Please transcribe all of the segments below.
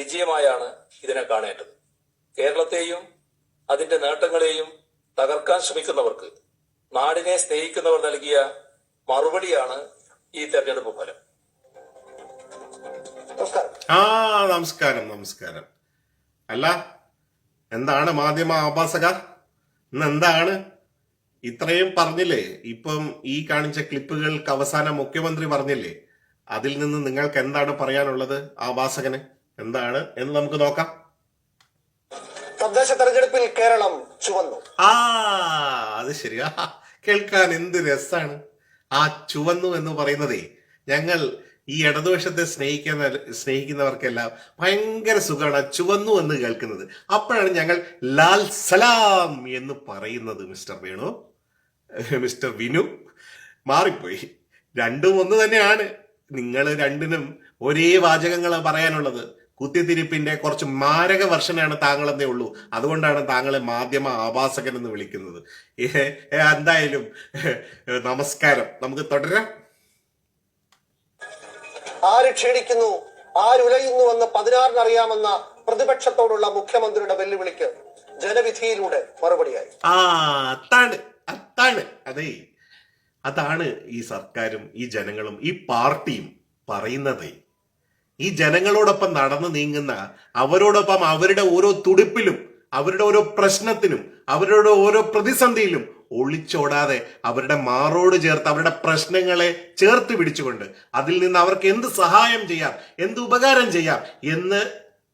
വിജയമായാണ് ഇതിനെ കാണേണ്ടത്. കേരളത്തെയും അതിന്റെ നേട്ടങ്ങളെയും തകർക്കാൻ ശ്രമിക്കുന്നവർക്ക് നാടിനെ സ്നേഹിക്കുന്നവർ നൽകിയ മറുപടിയാണ് ഈ തെരഞ്ഞെടുപ്പ് ഫലം. നമസ്കാരം. ആ നമസ്കാരം നമസ്കാരം. അല്ല എന്താണ് മാധ്യമ ആഭാസക ഇന്ന് എന്താണ്? ഇത്രയും പറഞ്ഞില്ലേ? ഇപ്പം ഈ കാണിച്ച ക്ലിപ്പുകൾക്ക് അവസാനം മുഖ്യമന്ത്രി പറഞ്ഞില്ലേ? അതിൽ നിന്ന് നിങ്ങൾക്ക് എന്താണ് പറയാനുള്ളത് ആഭാസകന്? എന്താണ് എന്ന് നമുക്ക് നോക്കാം. തദ്ദേശ തെരഞ്ഞെടുപ്പിൽ കേരളം ചുവന്നു. ആ അത് ശരിയാ. കേൾക്കാൻ എന്ത് രസാണ്. ആ ചുവന്നു എന്ന് പറയുന്നതേ ഞങ്ങൾ ഈ ഇടതുവശത്തെ സ്നേഹിക്കുന്ന സ്നേഹിക്കുന്നവർക്കെല്ലാം ഭയങ്കര സുഖമാണ് ചുവന്നു എന്ന് കേൾക്കുന്നത്. അപ്പോഴാണ് ഞങ്ങൾ ലാൽ സലാം എന്ന് പറയുന്നത് മിസ്റ്റർ വേണു. മിസ്റ്റർ വിനു മാറിപ്പോയി. രണ്ടും ഒന്ന് തന്നെയാണ്. നിങ്ങൾ രണ്ടിനും ഒരേ വാചകങ്ങൾ പറയാനുള്ളത്. കുത്തിത്തിരിപ്പിന്റെ കുറച്ച് മാരക വർഷനാണ് താങ്കളെന്നേ ഉള്ളൂ. അതുകൊണ്ടാണ് താങ്കളെ മാധ്യമ ആവാസകൻ എന്ന് വിളിക്കുന്നത്. എന്തായാലും നമസ്കാരം. നമുക്ക് തുടരാം. ആര് ക്ഷീണിക്കുന്നു? ആരുലയുന്നു എന്ന് പതിനാറിന് അറിയാമെന്ന പ്രതിപക്ഷത്തോടുള്ള മുഖ്യമന്ത്രിയുടെ വെല്ലുവിളിക്ക് ജനവിധിയിലൂടെ മറുപടിയായി. ആ അത്താണ് അത്താണ് അതെ അതാണ് ഈ സർക്കാരും ഈ ജനങ്ങളും ഈ പാർട്ടിയും പറയുന്നത്. ഈ ജനങ്ങളോടൊപ്പം നടന്നു നീങ്ങുന്ന അവരോടൊപ്പം അവരുടെ ഓരോ തുടിപ്പിലും അവരുടെ ഓരോ പ്രശ്നത്തിനും അവരുടെ ഓരോ പ്രതിസന്ധിയിലും ഒളിച്ചോടാതെ അവരുടെ മാറോട് ചേർത്ത് അവരുടെ പ്രശ്നങ്ങളെ ചേർത്ത് പിടിച്ചുകൊണ്ട് അതിൽ നിന്ന് അവർക്ക് എന്ത് സഹായം ചെയ്യാം എന്ത് ഉപകാരം ചെയ്യാം എന്ന്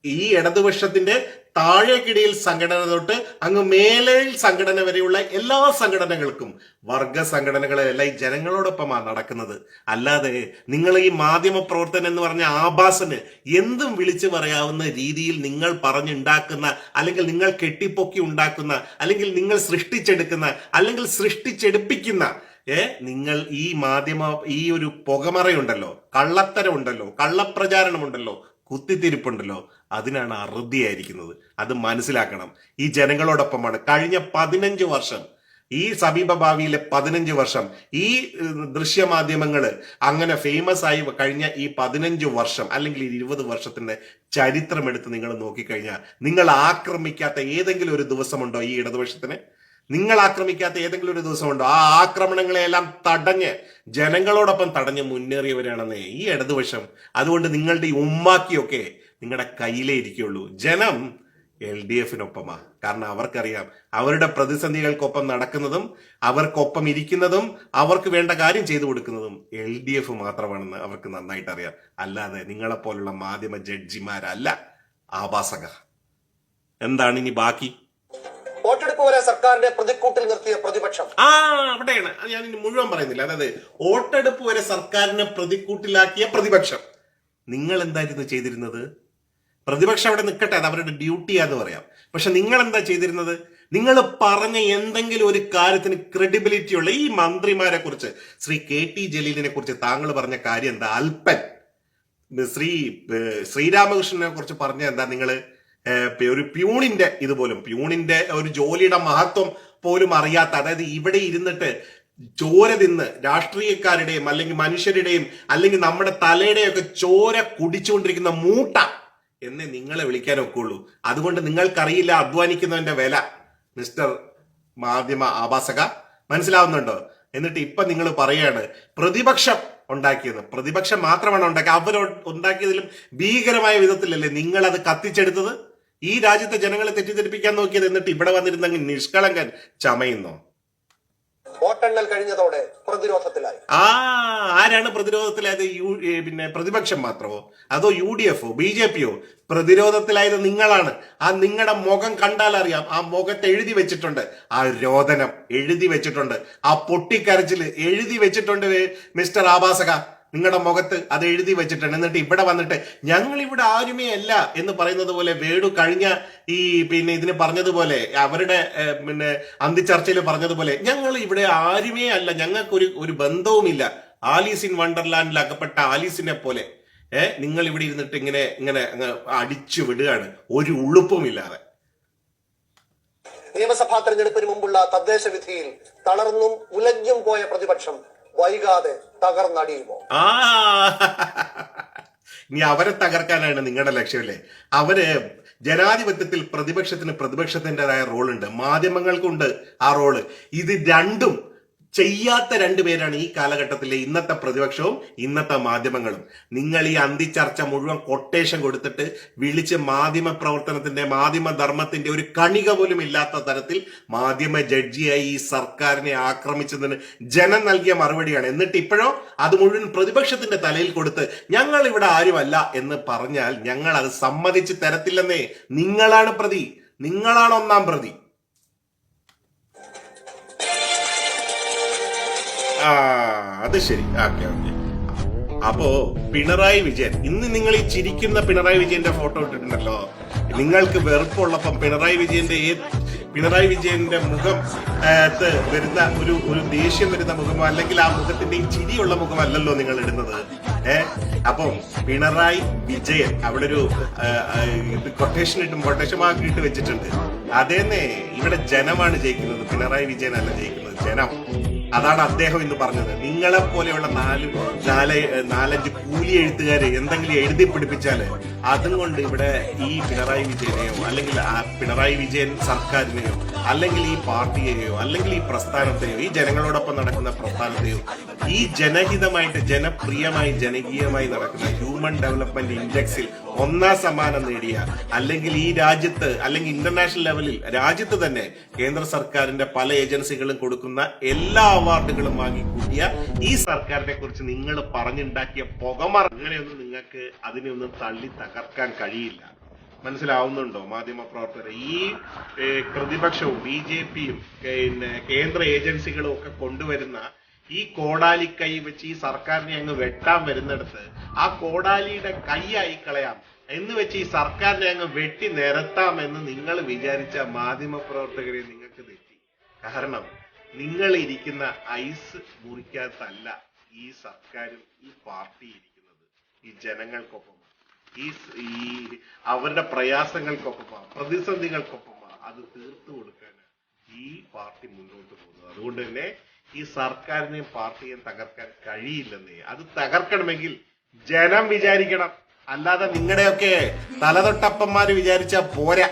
ഈ ഇടതുപക്ഷത്തിന്റെ താഴേക്കിടയിൽ സംഘടന തൊട്ട് അങ്ങ് മേലയിൽ സംഘടന വരെയുള്ള എല്ലാ സംഘടനകൾക്കും വർഗ സംഘടനകളെല്ലാം ഈ ജനങ്ങളോടൊപ്പമാണ് നടക്കുന്നത്. അല്ലാതെ നിങ്ങൾ ഈ മാധ്യമ പ്രവർത്തനം എന്ന് പറഞ്ഞ ആഭാസന് എന്തും വിളിച്ചു പറയാവുന്ന രീതിയിൽ നിങ്ങൾ പറഞ്ഞുണ്ടാക്കുന്ന അല്ലെങ്കിൽ നിങ്ങൾ കെട്ടിപ്പൊക്കി ഉണ്ടാക്കുന്ന അല്ലെങ്കിൽ നിങ്ങൾ സൃഷ്ടിച്ചെടുക്കുന്ന അല്ലെങ്കിൽ സൃഷ്ടിച്ചെടുപ്പിക്കുന്ന ഏ നിങ്ങൾ ഈ മാധ്യമ ഈ ഒരു പുകമറയുണ്ടല്ലോ കള്ളത്തരമുണ്ടല്ലോ കള്ളപ്രചാരണമുണ്ടല്ലോ കുത്തിത്തിരിപ്പുണ്ടല്ലോ അതിനാണ് അറുതിയായിരിക്കുന്നത്. അത് മനസ്സിലാക്കണം. ഈ ജനങ്ങളോടൊപ്പമാണ്. കഴിഞ്ഞ പതിനഞ്ച് വർഷം ഈ സമീപ ഭാവിയിലെ പതിനഞ്ച് വർഷം ഈ ദൃശ്യമാധ്യമങ്ങൾ അങ്ങനെ ഫേമസ് ആയി കഴിഞ്ഞ ഈ പതിനഞ്ച് വർഷം അല്ലെങ്കിൽ ഈ ഇരുപത് വർഷത്തിന്റെ ചരിത്രമെടുത്ത് നിങ്ങൾ നോക്കിക്കഴിഞ്ഞാൽ നിങ്ങൾ ആക്രമിക്കാത്ത ഏതെങ്കിലും ഒരു ദിവസമുണ്ടോ ഈ ഇടതുപക്ഷത്തിന്? നിങ്ങൾ ആക്രമിക്കാത്ത ഏതെങ്കിലും ഒരു ദിവസമുണ്ടോ? ആ ആക്രമണങ്ങളെല്ലാം തടഞ്ഞ് ജനങ്ങളോടൊപ്പം തടഞ്ഞ് മുന്നേറിയവരാണെന്നേ ഈ ഇടതുപക്ഷം. അതുകൊണ്ട് നിങ്ങളുടെ ഈ ഉമ്മാക്കിയൊക്കെ നിങ്ങളുടെ കയ്യിലേ ഇരിക്കുള്ളൂ. ജനം എൽ ഡി എഫിനൊപ്പമാ. കാരണം അവർക്കറിയാം അവരുടെ പ്രതിസന്ധികൾക്കൊപ്പം നടക്കുന്നതും അവർക്കൊപ്പം ഇരിക്കുന്നതും അവർക്ക് വേണ്ട കാര്യം ചെയ്തു കൊടുക്കുന്നതും എൽ ഡി എഫ് മാത്രമാണെന്ന് അവർക്ക് നന്നായിട്ട് അറിയാം അല്ലാതെ നിങ്ങളെപ്പോലുള്ള മാധ്യമ ജഡ്ജിമാരല്ല ആഭാസക എന്താണ് ഇനി ബാക്കി? വോട്ടെടുപ്പ് വരെ സർക്കാരിനെ പ്രതിക്കൂട്ടിൽ നിർത്തിയ പ്രതിപക്ഷം. ആ അവിടെയാണ്. ഞാൻ ഇനി മുഴുവൻ പറയുന്നില്ല. അതായത് വോട്ടെടുപ്പ് വരെ സർക്കാരിനെ പ്രതിക്കൂട്ടിലാക്കിയ പ്രതിപക്ഷം. നിങ്ങൾ എന്തായിരുന്നു ചെയ്തിരുന്നത്? പ്രതിപക്ഷം അവിടെ നിൽക്കട്ടെ അത് അവരുടെ ഡ്യൂട്ടിയാന്ന് പറയാം. പക്ഷെ നിങ്ങൾ എന്താ ചെയ്തിരുന്നത്? നിങ്ങൾ പറഞ്ഞ എന്തെങ്കിലും ഒരു കാര്യത്തിന് ക്രെഡിബിലിറ്റി ഉള്ള ഈ മന്ത്രിമാരെ കുറിച്ച് ശ്രീ കെ ടി ജലീലിനെ കുറിച്ച് താങ്കൾ പറഞ്ഞ കാര്യം എന്താ? അല്പൻ. ശ്രീ ശ്രീരാമകൃഷ്ണനെ കുറിച്ച് പറഞ്ഞ എന്താ നിങ്ങൾ ഒരു പ്യൂണിന്റെ ഇതുപോലും പ്യൂണിന്റെ ഒരു ജോലിയുടെ മഹത്വം പോലും അറിയാത്ത അതായത് ഇവിടെ ഇരുന്നിട്ട് ചോര തിന്ന് രാഷ്ട്രീയക്കാരുടെയും അല്ലെങ്കിൽ മനുഷ്യരുടെയും അല്ലെങ്കിൽ നമ്മുടെ തലയുടെയും ഒക്കെ ചോര കുടിച്ചുകൊണ്ടിരിക്കുന്ന മൂട്ട എന്നേ നിങ്ങളെ വിളിക്കാൻ ഒക്കുള്ളൂ. അതുകൊണ്ട് നിങ്ങൾക്കറിയില്ല അധ്വാനിക്കുന്നവന്റെ വില മിസ്റ്റർ മാധ്യമ ആഭാസക. മനസ്സിലാവുന്നുണ്ടോ? എന്നിട്ട് ഇപ്പൊ നിങ്ങൾ പറയാണ് പ്രതിപക്ഷം ഉണ്ടാക്കിയത്. പ്രതിപക്ഷം മാത്രമാണ് ഉണ്ടാക്കിയത്. അവർ ഉണ്ടാക്കിയതിലും ഭീകരമായ വിധത്തിലല്ലേ നിങ്ങൾ അത് കത്തിച്ചെടുത്തത്? ഈ രാജ്യത്തെ ജനങ്ങളെ തെറ്റിദ്ധരിപ്പിക്കാൻ നോക്കിയത് എന്നിട്ട് ഇവിടെ വന്നിരുന്നെങ്കിൽ നിഷ്കളങ്കൻ ചമയുന്നോ? വോട്ടെണ്ണൽ കഴിഞ്ഞതോടെ പ്രതിരോധത്തിലായി. ആ ആരാണ് പ്രതിരോധത്തിലായത്? യു പിന്നെ പ്രതിപക്ഷം മാത്രമോ? അതോ യു ഡി എഫോ ബി ജെ പിയോ പ്രതിരോധത്തിലായത് നിങ്ങളാണ്. ആ നിങ്ങളുടെ മുഖം കണ്ടാൽ അറിയാം ആ മുഖത്തെ എഴുതി വെച്ചിട്ടുണ്ട്. ആ രോദനം എഴുതി വെച്ചിട്ടുണ്ട്. ആ പൊട്ടിക്കരച്ചിൽ എഴുതി വെച്ചിട്ടുണ്ട് മിസ്റ്റർ ആഭാസക. നിങ്ങളുടെ മുഖത്ത് അത് എഴുതി വെച്ചിട്ടുണ്ട്. എന്നിട്ട് ഇവിടെ വന്നിട്ട് ഞങ്ങൾ ഇവിടെ ആരുമേ അല്ല എന്ന് പറയുന്നത് പോലെ വേടു കഴിഞ്ഞ ഈ പിന്നെ ഇതിന് പറഞ്ഞതുപോലെ അവരുടെ പിന്നെ അന്തിച്ചർച്ചയിൽ പറഞ്ഞതുപോലെ ഞങ്ങൾ ഇവിടെ ആരുമേ അല്ല. ഞങ്ങൾക്കൊരു ഒരു ബന്ധവുമില്ല. ആലീസ് ഇൻ വണ്ടർലാൻഡിൽ അകപ്പെട്ട ആലീസിനെ പോലെ. ഏഹ് നിങ്ങൾ ഇവിടെ ഇരുന്നിട്ട് ഇങ്ങനെ ഇങ്ങനെ അടിച്ചു വിടുകയാണ്. ഒരു ഉളുപ്പുമില്ലാതെ. നിയമസഭാ തെരഞ്ഞെടുപ്പിന് മുമ്പുള്ള തദ്ദേശ വിധിയിൽ തളർന്നും ഉലഞ്ഞും പോയ പ്രതിപക്ഷം വൈകാതെ തകർന്നടിയുമോ? ആ. ഇനി അവരെ തകർക്കാനാണ് നിങ്ങളുടെ ലക്ഷ്യമല്ലേ അവർ ജനാധിപത്യത്തിൽ പ്രതിപക്ഷത്തിന് പ്രതിപക്ഷത്തിന്റെതായ റോളുണ്ട്. മാധ്യമങ്ങൾക്കുണ്ട് ആ റോൾ. ഇത് രണ്ടും ചെയ്യാത്ത രണ്ടുപേരാണ് ഈ കാലഘട്ടത്തിലെ ഇന്നത്തെ പ്രതിപക്ഷവും ഇന്നത്തെ മാധ്യമങ്ങളും. നിങ്ങൾ ഈ അന്തിച്ചർച്ച മുഴുവൻ കൊട്ടേഷൻ കൊടുത്തിട്ട് വിളിച്ച് മാധ്യമ പ്രവർത്തനത്തിന്റെ മാധ്യമ ധർമ്മത്തിന്റെ ഒരു കണിക പോലും ഇല്ലാത്ത തരത്തിൽ മാധ്യമ ജഡ്ജിയായി ഈ സർക്കാരിനെ ആക്രമിച്ചതിന് ജനം നൽകിയ മറുപടിയാണ്. എന്നിട്ട് ഇപ്പോഴോ അത് മുഴുവൻ പ്രതിപക്ഷത്തിന്റെ തലയിൽ കൊടുത്ത് ഞങ്ങൾ ഇവിടെ ആരുമല്ല എന്ന് പറഞ്ഞാൽ ഞങ്ങൾ അത് സമ്മതിച്ച് തരത്തില്ലെന്നേ നിങ്ങളാണ് പ്രതി. നിങ്ങളാണ് ഒന്നാം പ്രതി. അത് ശരി. Okay okay. അപ്പോ പിണറായി വിജയൻ ഇന്ന് നിങ്ങൾ ഈ ചിരിക്കുന്ന പിണറായി വിജയന്റെ ഫോട്ടോ ഇട്ടിട്ടുണ്ടല്ലോ. നിങ്ങൾക്ക് വെറുപ്പുള്ളപ്പം പിണറായി വിജയന്റെ പിണറായി വിജയന്റെ മുഖം വരുന്ന ഒരു ഒരു ദേഷ്യം വരുന്ന മുഖമോ അല്ലെങ്കിൽ ആ മുഖത്തിന്റെ ഈ ചിരിയുള്ള മുഖമല്ലല്ലോ നിങ്ങൾ ഇടുന്നത്. ഏ? അപ്പം പിണറായി വിജയൻ അവിടെ ഒരു കൊട്ടേഷൻ ഇട്ടും കൊട്ടേഷൻ മാർക്ക് ഇട്ട് വെച്ചിട്ടുണ്ട്. അതേന്നെ. ഇവിടെ ജനമാണ് ജയിക്കുന്നത്. പിണറായി വിജയൻ വിജയനല്ല ജയിക്കുന്നത്. ജനം. അതാണ് അദ്ദേഹം ഇന്ന് പറഞ്ഞത്. നിങ്ങളെ പോലെയുള്ള നാല് നാല് നാലഞ്ച് കൂലി എഴുത്തുകാര് എന്തെങ്കിലും എഴുതി പിടിപ്പിച്ചാൽ അതും കൊണ്ട് ഇവിടെ ഈ പിണറായി വിജയനെയോ അല്ലെങ്കിൽ ആ പിണറായി വിജയൻ സർക്കാരിനെയോ അല്ലെങ്കിൽ ഈ പാർട്ടിയെയോ അല്ലെങ്കിൽ ഈ പ്രസ്ഥാനത്തെയോ ഈ ജനങ്ങളോടൊപ്പം നടക്കുന്ന പ്രസ്ഥാനത്തെയോ ഈ ജനഹിതമായിട്ട് ജനപ്രിയമായി ജനകീയമായി നടക്കുന്ന ഹ്യൂമൻ ഡെവലപ്മെന്റ് ഇൻഡെക്സിൽ ഒന്നാം സമ്മാനം നേടിയ അല്ലെങ്കിൽ ഈ രാജ്യത്ത് അല്ലെങ്കിൽ ഇന്റർനാഷണൽ ലെവലിൽ രാജ്യത്ത് തന്നെ കേന്ദ്ര സർക്കാരിന്റെ പല ഏജൻസികളും കൊടുക്കുന്ന എല്ലാ അവാർഡുകളും വാങ്ങിക്കൂട്ടിയ ഈ സർക്കാരിനെ കുറിച്ച് നിങ്ങൾ പറഞ്ഞുണ്ടാക്കിയ പുകമറ. അങ്ങനെയൊന്നും നിങ്ങൾക്ക് അതിനെയൊന്നും തള്ളി തകർക്കാൻ കഴിയില്ല. മനസ്സിലാവുന്നുണ്ടോ? മാധ്യമ പ്രവർത്തകർ ഈ പ്രതിപക്ഷവും ബി ജെ പിയും പിന്നെ കേന്ദ്ര ഏജൻസികളും ഒക്കെ കൊണ്ടുവരുന്ന ഈ കോടാലി കൈ വെച്ച് ഈ സർക്കാരിനെ അങ്ങ് വെട്ടാൻ വരുന്നിടത്ത് ആ കോടാലിയുടെ കൈയായി കളയാം എന്ന് വെച്ച് ഈ സർക്കാരിനെ അങ്ങ് വെട്ടി നിരത്താം എന്ന് നിങ്ങൾ വിചാരിച്ച മാധ്യമ പ്രവർത്തകരെ നിങ്ങൾക്ക് തെറ്റി. കാരണം നിങ്ങൾ ഇരിക്കുന്ന ഐസ് മുറിക്കകത്തല്ല ഈ സർക്കാരും ഈ പാർട്ടി ഇരിക്കുന്നത്. ഈ ജനങ്ങൾക്കൊപ്പം ഈ ഈ അവരുടെ പ്രയാസങ്ങൾക്കൊപ്പമാണ് പ്രതിസന്ധികൾക്കൊപ്പമാണ് അത് തീർത്തു കൊടുക്കാനാണ് ഈ പാർട്ടി മുന്നോട്ട് പോകുന്നത്. അതുകൊണ്ട് തന്നെ ഈ സർക്കാരിനെയും പാർട്ടിയെയും തകർക്കാൻ കഴിയില്ലെന്നേ. അത് തകർക്കണമെങ്കിൽ ജനം വിചാരിക്കണം. അല്ലാതെ നിങ്ങളുടെയൊക്കെ തലതൊട്ടപ്പന്മാര് വിചാരിച്ച പോരാ.